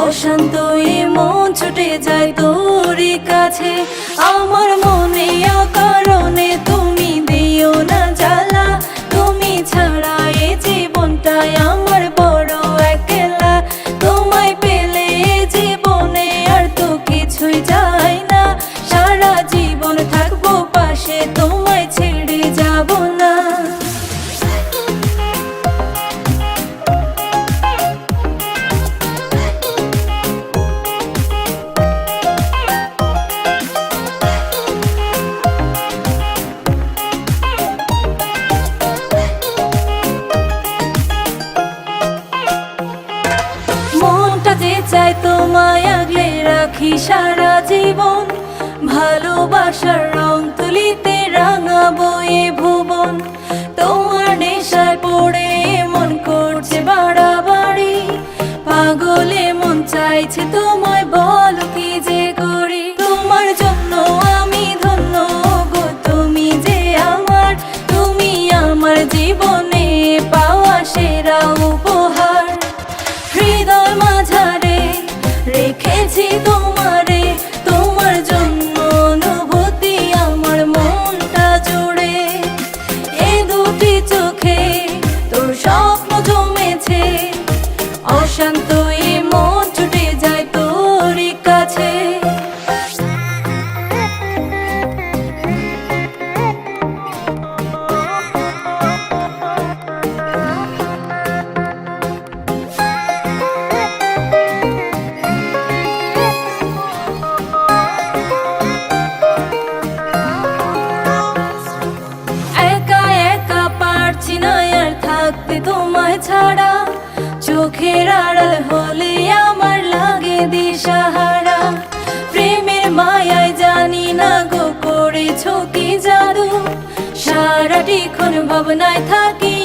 অশান্ত এই মন ছুটে যায় রাখি সারা জীবন ভালোবাসার রং তুলিতে রাঙাবো এ ভুবন। tôi. ভাবনায় থাকি।